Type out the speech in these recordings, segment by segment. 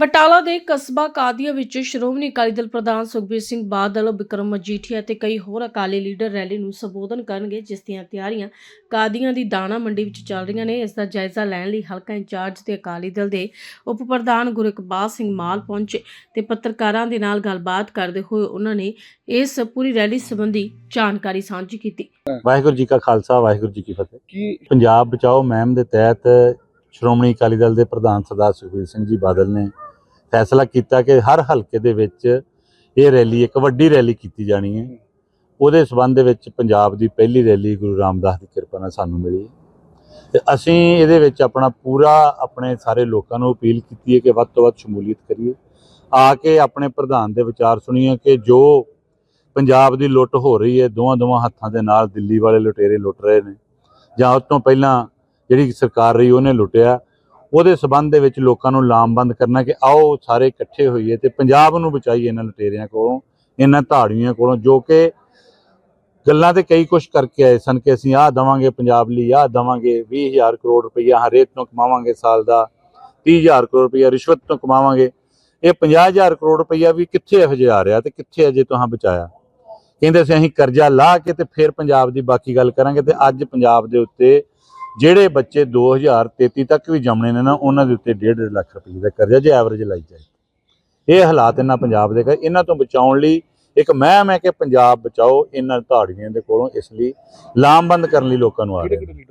ਬਟਾਲਾ ਦੇ ਕਸਬਾ ਕਾਦੀਆ ਵਿੱਚ ਸ਼੍ਰੋਮਣੀ ਅਕਾਲੀ ਦਲ ਪ੍ਰਧਾਨ ਸੁਖਬੀਰ ਸਿੰਘ ਬਾਦਲ ਬਿਕਰਮ ਮਜੀਠੀਆ ਤੇ ਕਈ ਹੋਰ ਅਕਾਲੀ ਲੀਡਰ ਰੈਲੀ ਨੂੰ ਸੰਬੋਧਨ ਕਰਨਗੇ ਜਿਸ ਦੀਆਂ ਤਿਆਰੀਆਂ ਕਾਦੀਆਂ ਦੀ ਦਾਣਾ ਮੰਡੀ ਵਿੱਚ ਚੱਲ ਰਹੀਆਂ ਨੇ। ਇਸ ਦਾ ਜਾਇਜ਼ਾ ਲੈਣ ਲਈ ਹਲਕਾ ਇੰਚਾਰਜ ਤੇ ਅਕਾਲੀ ਦਲ ਦੇ ਉਪ ਪ੍ਰਧਾਨ ਗੁਰਇਕਬਾਲ ਸਿੰਘ ਮਾਲ ਪਹੁੰਚੇ ਤੇ ਪੱਤਰਕਾਰਾਂ ਦੇ ਨਾਲ ਗੱਲਬਾਤ ਕਰਦੇ ਹੋਏ ਉਹਨਾਂ ਨੇ ਇਸ ਪੂਰੀ ਰੈਲੀ ਸੰਬੰਧੀ ਜਾਣਕਾਰੀ ਸਾਂਝੀ ਕੀਤੀ। ਵਾਹਿਗੁਰੂ ਜੀ ਕਾ ਖਾਲਸਾ ਵਾਹਿਗੁਰੂ ਜੀ ਕੀ ਫਤਿਹ। ਕੀ ਪੰਜਾਬ ਬਚਾਓ ਮੁਹਿੰਮ ਦੇ ਤਹਿਤ ਸ਼੍ਰੋਮਣੀ ਅਕਾਲੀ ਦਲ ਦੇ ਪ੍ਰਧਾਨ ਸਰਦਾਰ ਸੁਖਬੀਰ ਸਿੰਘ ਜੀ ਬਾਦਲ ਨੇ ਫੈਸਲਾ ਕੀਤਾ ਕਿ ਹਰ ਹਲਕੇ ਦੇ ਵਿੱਚ ਇਹ ਰੈਲੀ, ਇੱਕ ਵੱਡੀ ਰੈਲੀ ਕੀਤੀ ਜਾਣੀ ਹੈ। ਉਹਦੇ ਸਬੰਧ ਦੇ ਵਿੱਚ ਪੰਜਾਬ ਦੀ ਪਹਿਲੀ ਰੈਲੀ ਗੁਰੂ ਰਾਮਦਾਸ ਦੀ ਕਿਰਪਾ ਨਾਲ ਸਾਨੂੰ ਮਿਲੀ ਤੇ ਅਸੀਂ ਇਹਦੇ ਵਿੱਚ ਆਪਣਾ ਪੂਰਾ ਆਪਣੇ ਸਾਰੇ ਲੋਕਾਂ ਨੂੰ ਅਪੀਲ ਕੀਤੀ ਹੈ ਕਿ ਵੱਧ ਤੋਂ ਵੱਧ ਸ਼ਮੂਲੀਅਤ ਕਰੀਏ। ਆ ਕੇ ਆਪਣੇ ਪ੍ਰਧਾਨ ਦੇ ਵਿਚਾਰ ਸੁਣੀਏ ਕਿ ਜੋ ਪੰਜਾਬ ਦੀ ਲੁੱਟ ਹੋ ਰਹੀ ਹੈ ਦੋਵਾਂ ਦੋਵਾਂ ਹੱਥਾਂ ਦੇ ਨਾਲ ਦਿੱਲੀ ਵਾਲੇ ਲੁਟੇਰੇ ਲੁੱਟ ਰਹੇ ਨੇ। ਜਾਂ ਉਸ ਤੋਂ ਪਹਿਲਾਂ ਜਿਹੜੀ ਸਰਕਾਰ ਰਹੀ, ਉਹਨੇ ਲੁੱਟਿਆ। ਉਹਦੇ ਸਬੰਧ ਦੇ ਵਿੱਚ ਲੋਕਾਂ ਨੂੰ ਲਾਮਬੰਦ ਕਰਨਾ ਕਿ ਆਓ ਸਾਰੇ ਇਕੱਠੇ ਹੋਈਏ ਤੇ ਪੰਜਾਬ ਨੂੰ ਬਚਾਈਏ ਇਹਨਾਂ ਲੁਟੇਰਿਆਂ ਕੋਲੋਂ, ਇਹਨਾਂ ਧਾੜੀਆਂ ਕੋਲੋਂ, ਜੋ ਕਿ ਗੱਲਾਂ ਤੇ ਕਈ ਕੁਝ ਕਰਕੇ ਆਏ ਸਨ ਕਿ ਅਸੀਂ ਆਹ ਦਵਾਂਗੇ ਪੰਜਾਬ ਲਈ, ਆਹ ਦਵਾਂਗੇ 20000 ਕਰੋੜ ਰੁਪਈਆ ਹਰੇਕ ਤੋਂ ਕਮਾਵਾਂਗੇ ਸਾਲ ਦਾ 30000 ਕਰੋੜ ਰੁਪਈਆ, ਰਿਸ਼ਵਤ ਤੋਂ ਕਮਾਵਾਂਗੇ। ਇਹ 50000 ਕਰੋੜ ਰੁਪਈਆ ਵੀ ਕਿੱਥੇ ਇਹੋ ਜਿਹਾ ਆ ਰਿਹਾ ਤੇ ਕਿੱਥੇ ਅਜੇ ਤੁਹਾਂ ਬਚਾਇਆ? ਕਹਿੰਦੇ ਸੀ ਅਸੀਂ ਕਰਜ਼ਾ ਲਾ ਕੇ ਤੇ ਫਿਰ ਪੰਜਾਬ ਦੀ ਬਾਕੀ ਗੱਲ ਕਰਾਂਗੇ ਤੇ ਅੱਜ ਪੰਜਾਬ ਦੇ ਉੱਤੇ ਜਿਹੜੇ ਬੱਚੇ 2033 ਤੱਕ ਵੀ ਜੰਮਣੇ ਨੇ ਨਾ ਉਹਨਾਂ ਦੇ ਉੱਤੇ 1.5 ਲੱਖ ਰੁਪਏ ਦਾ ਕਰਜ਼ਾ ਜੇ ਐਵਰੇਜ ਲਾਈ ਜਾਏ। ਇਹ ਹਾਲਾਤ ਇਹਨਾਂ ਪੰਜਾਬ ਦੇ ਕਰ ਇਹਨਾਂ ਤੋਂ ਬਚਾਉਣ ਲਈ ਇੱਕ ਮਹਿਮ ਹੈ ਕਿ ਪੰਜਾਬ ਬਚਾਓ ਇਹਨਾਂ ਧਾੜੀਆਂ ਦੇ ਕੋਲੋਂ ਇਸ ਲਈ ਲਾਮਬੰਦ ਕਰਨ ਲਈ ਲੋਕਾਂ ਨੂੰ ਆ ਰਹੇ ਨੇ।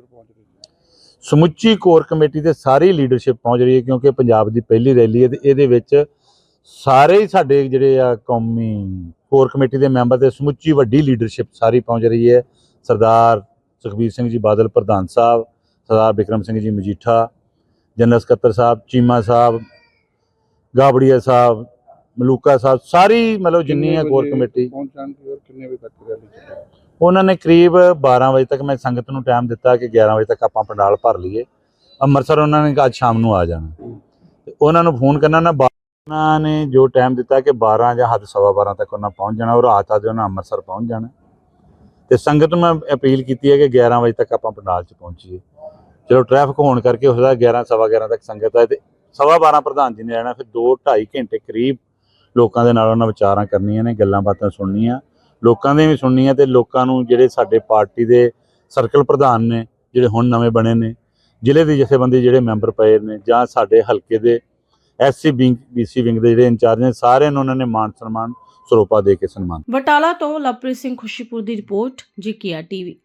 ਸਮੁੱਚੀ ਕੋਰ ਕਮੇਟੀ ਤੇ ਸਾਰੀ ਲੀਡਰਸ਼ਿਪ ਪਹੁੰਚ ਰਹੀ ਹੈ ਕਿਉਂਕਿ ਪੰਜਾਬ ਦੀ ਪਹਿਲੀ ਰੈਲੀ ਹੈ ਤੇ ਇਹਦੇ ਵਿੱਚ ਸਾਰੇ ਹੀ ਸਾਡੇ ਜਿਹੜੇ ਆ ਕੌਮੀ ਕੋਰ ਕਮੇਟੀ ਦੇ ਮੈਂਬਰ ਤੇ ਸਮੁੱਚੀ ਵੱਡੀ ਲੀਡਰਸ਼ਿਪ ਸਾਰੀ ਪਹੁੰਚ ਰਹੀ ਹੈ। ਸਰਦਾਰ ਸੁਖਬੀਰ ਸਿੰਘ ਜੀ ਬਾਦਲ ਪ੍ਰਧਾਨ ਸਾਹਿਬ ਸਰਦਾਰ ਬਿਕਰਮ ਸਿੰਘ ਜੀ ਮਜੀਠਾ ਜਨਰਲ ਸਕੱਤਰ ਸਾਹਿਬ ਚੀਮਾ ਸਾਹਿਬ ਗਾਬੜੀਆ ਸਾਹਿਬ ਮਲੂਕਾ ਸਾਹਿਬ ਸਾਰੀ ਮਤਲਬ ਜਿੰਨੀ ਹੈ ਕੋਰ ਕਮੇਟੀ। ਪਹੁੰਚਣ ਦੀ ਔਰ ਕਿੰਨੇ ਵਜੇ ਤੱਕ ਰੈਲੀ ਚੱਲੇਗੀ? ਉਹਨਾਂ ਨੇ ਕਰੀਬ 12 ਵਜੇ ਤੱਕ ਮੈਂ ਸੰਗਤ ਨੂੰ ਟਾਈਮ ਦਿੱਤਾ ਕਿ 11 ਵਜੇ ਤੱਕ ਆਪਾਂ ਪੰਡਾਲ ਭਰ ਲਈਏ। ਅੰਮ੍ਰਿਤਸਰ ਉਹਨਾਂ ਨੇ ਅੱਜ ਸ਼ਾਮ ਨੂੰ ਆ ਜਾਣਾ। ਤੇ ਉਹਨਾਂ ਨੂੰ ਫੋਨ ਕਰਨਾ ਨਾ ਉਹਨਾਂ ਨੇ ਜੋ ਟਾਈਮ ਦਿੱਤਾ ਕਿ 12 ਜਾਂ ਹੱਦ ਸਵਾ 12 ਤੱਕ ਉਹਨਾਂ ਪਹੁੰਚ ਜਾਣਾ ਔਰ ਰਾਤ ਆਦੇ ਉਹਨਾਂ ਅੰਮ੍ਰਿਤਸਰ ਪਹੁੰਚ ਜਾਣਾ। ਤੇ ਸੰਗਤ ਨੂੰ ਮੈਂ ਅਪੀਲ ਕੀਤੀ ਹੈ ਕਿ 11 ਵਜੇ ਤੱਕ ਆਪਾਂ ਪੰਡਾਲ 'ਚ ਪਹੁੰਚੀਏ। ਚਲੋ ਟ੍ਰੈਫਿਕ ਹੋਣ ਕਰਕੇ ਹੋ ਸਕਦਾ 11 ਸਵਾ 11 ਤੱਕ ਸੰਗਤ ਹੈ ਤੇ ਸਵਾ 12 ਪ੍ਰਧਾਨ ਜੀ ਨੇ ਰਹਿਣਾ ਫਿਰ 2 2.5 ਘੰਟੇ ਕਰੀਬ ਲੋਕਾਂ ਦੇ ਨਾਲ ਉਹਨਾਂ ਵਿਚਾਰਾਂ ਕਰਨੀਆਂ ਨੇ, ਗੱਲਾਂ ਬਾਤਾਂ ਸੁਣਨੀਆਂ, ਲੋਕਾਂ ਦੇ ਵੀ ਸੁਣਨੀਆਂ ਤੇ ਲੋਕਾਂ ਨੂੰ ਜਿਹੜੇ ਸਾਡੇ ਪਾਰਟੀ ਦੇ ਸਰਕਲ ਪ੍ਰਧਾਨ ਨੇ, ਜਿਹੜੇ ਹੁਣ ਨਵੇਂ ਬਣੇ ਨੇ, ਜ਼ਿਲ੍ਹੇ ਦੇ ਜਥੇਬੰਦੀ ਜਿਹੜੇ ਮੈਂਬਰ ਪਏ ਨੇ ਜਾਂ ਸਾਡੇ ਹਲਕੇ ਦੇ ਐਸਸੀ ਵਿੰਗ ਬੀਸੀ ਵਿੰਗ ਦੇ ਜਿਹੜੇ ਇੰਚਾਰਜ ਨੇ, ਸਾਰਿਆਂ ਨੂੰ ਉਹਨਾਂ ਨੇ ਮਾਨ ਸਨਮਾਨ, ਸਰੋਪਾ ਦੇ ਕੇ ਸਨਮਾਨ। ਬਟਾਲਾ ਤੋਂ ਲਵਪ੍ਰੀਤ ਸਿੰਘ ਖੁਸ਼ੀਪੁਰ ਦੀ ਰਿਪੋਰਟ ਜੀਕੇਆਰ ਟੀਵੀ।